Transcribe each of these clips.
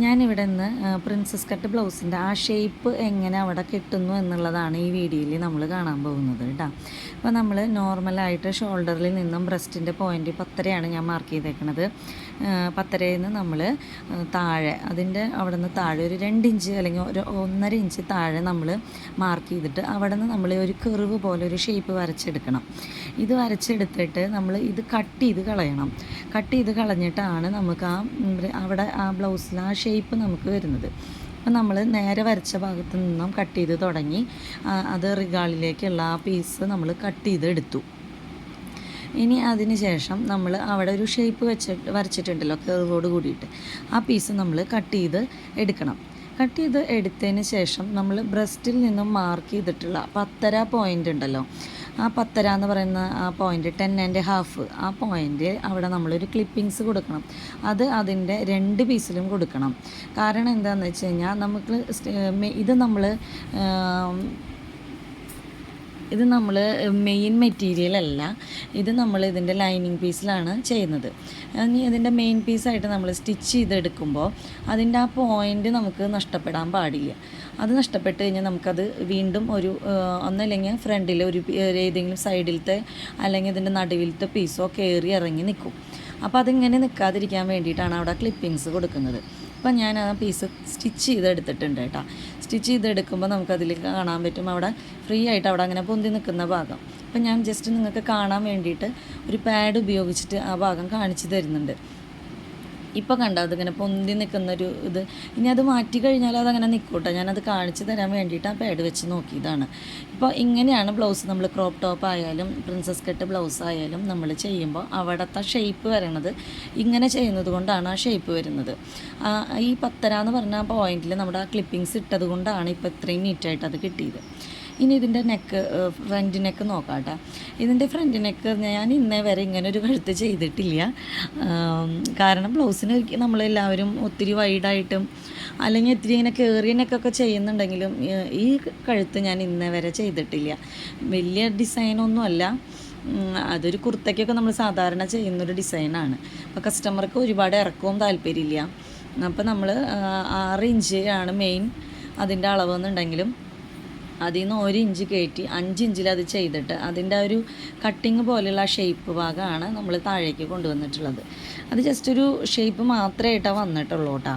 ഞാനിവിടെ നിന്ന് princess cut ബ്ലൗസിന്റെ ആ ഷേപ്പ് എങ്ങനെ അവിടെ കിട്ടുന്നു എന്നുള്ളതാണ് ഈ വീഡിയോയിൽ നമ്മൾ കാണാൻ പോകുന്നത് കേട്ടോ. അപ്പോൾ നമ്മൾ നോർമലായിട്ട് ഷോൾഡറിൽ നിന്നും ബ്രസ്റ്റിന്റെ പോയിന്റ് പത്തരയാണ് ഞാൻ മാർക്ക് ചെയ്തേക്കുന്നത് പത്തരയിൽ നിന്ന് നമ്മൾ താഴെ അതിന്റെ അവിടെ നിന്ന് താഴെ ഒരു രണ്ട് ഇഞ്ച് അല്ലെങ്കിൽ ഒരു ഒന്നര ഇഞ്ച് താഴെ നമ്മൾ മാർക്ക് ചെയ്തിട്ട് അവിടെ നിന്ന് നമ്മൾ ഒരു കെറിവ് പോലെ ഒരു ഷേപ്പ് വരച്ചെടുക്കണം. ഇത് വരച്ചെടുത്തിട്ട് നമ്മൾ ഇത് കട്ട് ചെയ്ത് കളയണം. കട്ട് ചെയ്ത് കളഞ്ഞിട്ടാണ് നമുക്ക് ആ അവിടെ ആ ബ്ലൗസിൽ ആ ഷേപ്പ് നമുക്ക് വരുന്നത്. അപ്പം നമ്മൾ നേരെ വരച്ച ഭാഗത്ത് നിന്നും കട്ട് ചെയ്ത് തുടങ്ങി അത് റിഗാളിലേക്കുള്ള ആ പീസ് നമ്മൾ കട്ട് ചെയ്ത് എടുത്തു. ഇനി അതിന് ശേഷം നമ്മൾ അവിടെ ഒരു ഷേപ്പ് വെച്ചിട്ട് വരച്ചിട്ടുണ്ടല്ലോ കെർവോട് കൂടിയിട്ട്. ആ പീസ് നമ്മൾ കട്ട് ചെയ്ത് എടുക്കണം. കട്ട് ചെയ്ത് എടുത്തതിന് ശേഷം നമ്മൾ ബ്രസ്റ്റിൽ നിന്നും മാർക്ക് ചെയ്തിട്ടുള്ള പത്തര പോയിന്റ് ഉണ്ടല്ലോ ആ പത്തര എന്ന് പറയുന്ന ആ പോയിന്റ് ടെൻ ആൻഡ് ഹാഫ് ആ പോയിന്റ് അവിടെ നമ്മളൊരു ക്ലിപ്പിങ്സ് കൊടുക്കണം. അത് അതിന്റെ രണ്ട് പീസിലും കൊടുക്കണം. കാരണം എന്താണെന്ന് വെച്ച് കഴിഞ്ഞാൽ നമുക്ക് ഇത് നമ്മൾ ഇത് നമ്മൾ മെയിൻ മെറ്റീരിയൽ അല്ല. ഇത് നമ്മൾ ഇതിന്റെ ലൈനിങ് പീസിലാണ് ചെയ്യുന്നത്. ഇനി ഇതിന്റെ മെയിൻ പീസായിട്ട് നമ്മൾ സ്റ്റിച്ച് ചെയ്തെടുക്കുമ്പോൾ അതിന്റെ ആ പോയിന്റ് നമുക്ക് നഷ്ടപ്പെടാൻ പാടില്ല. അത് നഷ്ടപ്പെട്ട് കഴിഞ്ഞാൽ നമുക്കത് വീണ്ടും ഒരു ഒന്നല്ലെങ്കിൽ ഫ്രണ്ടിൽ ഒരു ഏതെങ്കിലും സൈഡിലത്തെ അല്ലെങ്കിൽ ഇതിന്റെ നടുവിലത്തെ പീസോ കയറി ഇറങ്ങി നിൽക്കും. അപ്പോൾ അതിങ്ങനെ നിൽക്കാതിരിക്കാൻ വേണ്ടിയിട്ടാണ് അവിടെ ക്ലിപ്പിങ്സ് കൊടുക്കുന്നത്. അപ്പം ഞാൻ ആ പീസ് സ്റ്റിച്ച് ചെയ്തെടുത്തിട്ടുണ്ട് കേട്ടോ. സ്റ്റിച്ച് ചെയ്തെടുക്കുമ്പോൾ നമുക്കതിൽ കാണാൻ പറ്റും അവിടെ ഫ്രീ ആയിട്ട് അവിടെ അങ്ങനെ പൊന്തി നിൽക്കുന്ന ഭാഗം. അപ്പം ഞാൻ ജസ്റ്റ് നിങ്ങൾക്ക് കാണാൻ വേണ്ടിയിട്ട് ഒരു പാഡ് ഉപയോഗിച്ചിട്ട് ആ ഭാഗം കാണിച്ചു തരുന്നുണ്ട്. ഇപ്പോൾ കണ്ടോ അതിങ്ങനെ പൊന്തി നിൽക്കുന്നൊരു ഇത്. ഇനി അത് മാറ്റി കഴിഞ്ഞാൽ അതങ്ങനെ നിൽക്കൂട്ടോ ഞാനത് കാണിച്ചു തരാൻ വേണ്ടിയിട്ട് ആ പാഡ് വെച്ച് നോക്കിയതാണ്. ഇപ്പോൾ ഇങ്ങനെയാണ് ബ്ലൗസ് നമ്മൾ ക്രോപ്പ് ടോപ്പ് ആയാലും പ്രിൻസസ് കട്ട് ബ്ലൗസ് ആയാലും നമ്മൾ ചെയ്യുമ്പോൾ അവിടുത്തെ ഷേപ്പ് വരണത്. ഇങ്ങനെ ചെയ്യുന്നത് കൊണ്ടാണ് ആ ഷേപ്പ് വരുന്നത്. ഈ പത്തര എന്ന് പറഞ്ഞ പോയിന്റിൽ നമ്മുടെ ആ ക്ലിപ്പിങ്സ് ഇട്ടത് കൊണ്ടാണ് ഇപ്പോൾ ഇത്രയും നീറ്റായിട്ട് അത് കിട്ടിയത്. ഇനി ഇതിന്റെ നെക്ക് ഫ്രണ്ട് നെക്ക് നോക്കാം കേട്ടോ ഇതിന്റെ ഫ്രണ്ട് നെക്ക് ഞാൻ ഇന്നേ വരെ ഇങ്ങനെ ഒരു കഴുത്ത് ചെയ്തിട്ടില്ല. കാരണം ബ്ലൗസിന് നമ്മളെല്ലാവരും ഒത്തിരി വൈഡായിട്ടും അല്ലെങ്കിൽ ഇത്തിരി ഇങ്ങനെ കയറിയ നെക്കൊക്കെ ചെയ്യുന്നുണ്ടെങ്കിലും ഈ കഴുത്ത് ഞാൻ ഇന്നേ വരെ ചെയ്തിട്ടില്ല. വലിയ ഡിസൈനൊന്നുമല്ല അതൊരു കുർത്തയ്ക്കൊക്കെ നമ്മൾ സാധാരണ ചെയ്യുന്നൊരു ഡിസൈനാണ് അപ്പോൾ കസ്റ്റമർക്ക് ഒരുപാട് ഇറക്കവും താല്പര്യമില്ല. അപ്പോൾ നമ്മൾ ആറ് ഇഞ്ച് ആണ് മെയിൻ അതിന്റെ അളവെന്നുണ്ടെങ്കിലും അതിൽ നിന്ന് ഒരു ഇഞ്ച് കയറ്റി അഞ്ച് ഇഞ്ചിൽ അത് ചെയ്തിട്ട് അതിന്റെ ഒരു കട്ടിങ് പോലെയുള്ള ഷേപ്പ് ഭാഗമാണ് നമ്മൾ താഴേക്ക് കൊണ്ടുവന്നിട്ടുള്ളത്. അത് ജസ്റ്റ് ഒരു ഷേപ്പ് മാത്രമേ മാത്രമായിട്ടാണ് വന്നിട്ടുള്ളൂ കേട്ടോ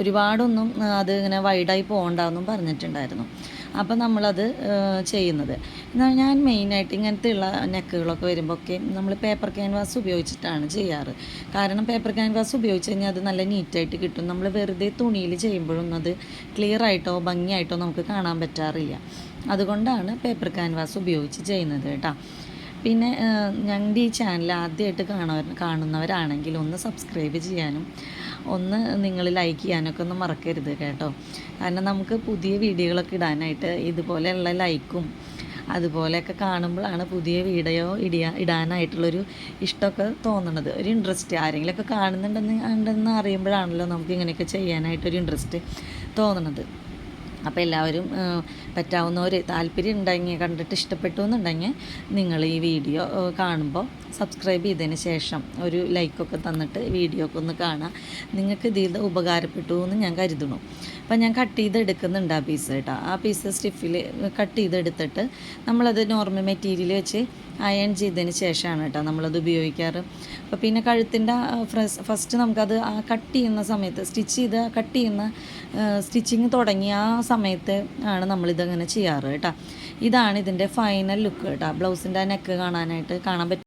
ഒരുപാടൊന്നും അത് ഇങ്ങനെ വൈഡായി പോകണ്ടെന്നും പറഞ്ഞിട്ടുണ്ടായിരുന്നു. അപ്പം നമ്മളത് ചെയ്യുന്നത്. എന്നാൽ ഞാൻ മെയിനായിട്ട് ഇങ്ങനത്തെയുള്ള നെക്കുകളൊക്കെ വരുമ്പോൾ ഒക്കെ നമ്മൾ പേപ്പർ ക്യാൻവാസ് ഉപയോഗിച്ചിട്ടാണ് ചെയ്യാറ്. കാരണം പേപ്പർ ക്യാൻവാസ് ഉപയോഗിച്ച് കഴിഞ്ഞാൽ അത് നല്ല നീറ്റായിട്ട് കിട്ടും. നമ്മൾ വെറുതെ തുണിയിൽ ചെയ്യുമ്പോഴൊന്നും അത് ക്ലിയറായിട്ടോ ഭംഗിയായിട്ടോ നമുക്ക് കാണാൻ പറ്റാറില്ല. അതുകൊണ്ടാണ് പേപ്പർ ക്യാൻവാസ് ഉപയോഗിച്ച് ചെയ്യുന്നത് കേട്ടോ. പിന്നെ ഞങ്ങളുടെ ഈ ചാനൽ ആദ്യമായിട്ട് കാണുന്നവരാണെങ്കിൽ ഒന്ന് സബ്സ്ക്രൈബ് ചെയ്യാനും ഒന്ന് നിങ്ങൾ ലൈക്ക് ചെയ്യാനൊക്കെ ഒന്ന് മറക്കരുത് കേട്ടോ. കാരണം നമുക്ക് പുതിയ വീഡിയോകളൊക്കെ ഇടാനായിട്ട് ഇതുപോലെയുള്ള ലൈക്കും അതുപോലെയൊക്കെ കാണുമ്പോഴാണ് പുതിയ വീഡിയോ ഇടിയാ ഇടാനായിട്ടുള്ളൊരു ഇഷ്ടമൊക്കെ തോന്നുന്നത് ഒരു ഇൻട്രസ്റ്റ് ആരെങ്കിലുമൊക്കെ കാണുന്നുണ്ടെന്ന് ഉണ്ടെന്ന് അറിയുമ്പോഴാണല്ലോ നമുക്ക് ഇങ്ങനെയൊക്കെ ചെയ്യാനായിട്ടൊരു ഇൻട്രസ്റ്റ് തോന്നുന്നത് അപ്പോൾ എല്ലാവരും പറ്റാവുന്നവർ താല്പര്യം ഉണ്ടെങ്കിൽ കണ്ടിട്ട് ഇഷ്ടപ്പെട്ടു എന്നുണ്ടെങ്കിൽ നിങ്ങൾ ഈ വീഡിയോ കാണുമ്പോൾ സബ്സ്ക്രൈബ് ചെയ്തതിന് ശേഷം ഒരു ലൈക്കൊക്കെ തന്നിട്ട് വീഡിയോ ഒക്കെ ഒന്ന് കാണാം. നിങ്ങൾക്ക് ഇതിൽ ഉപകാരപ്പെട്ടു എന്ന് ഞാൻ കരുതണു അപ്പം ഞാൻ കട്ട് ചെയ്തെടുക്കുന്നുണ്ട് ആ പീസ് കേട്ടോ. ആ പീസ് സ്റ്റിഫിൽ കട്ട് ചെയ്തെടുത്തിട്ട് നമ്മളത് നോർമൽ മെറ്റീരിയൽ വെച്ച് അയൺ ചെയ്തതിന് ശേഷമാണ് കേട്ടോ നമ്മളത് ഉപയോഗിക്കാറ്. അപ്പോൾ പിന്നെ കഴുത്തിന്റെ ഫസ്റ്റ് നമുക്കത് ആ കട്ട് ചെയ്യുന്ന സമയത്ത് സ്റ്റിച്ച് ചെയ്ത് കട്ട് ചെയ്യുന്ന സ്റ്റിച്ചിങ് തുടങ്ങിയ ആ സമയത്ത് ആണ് നമ്മളിതങ്ങനെ ചെയ്യാറ് കേട്ടോ. ഇതാണ് ഇതിന്റെ ഫൈനൽ ലുക്ക് കേട്ടോ. ബ്ലൗസിന്റെ നെക്ക് കാണാനായിട്ട് കാണാൻ പറ്റും.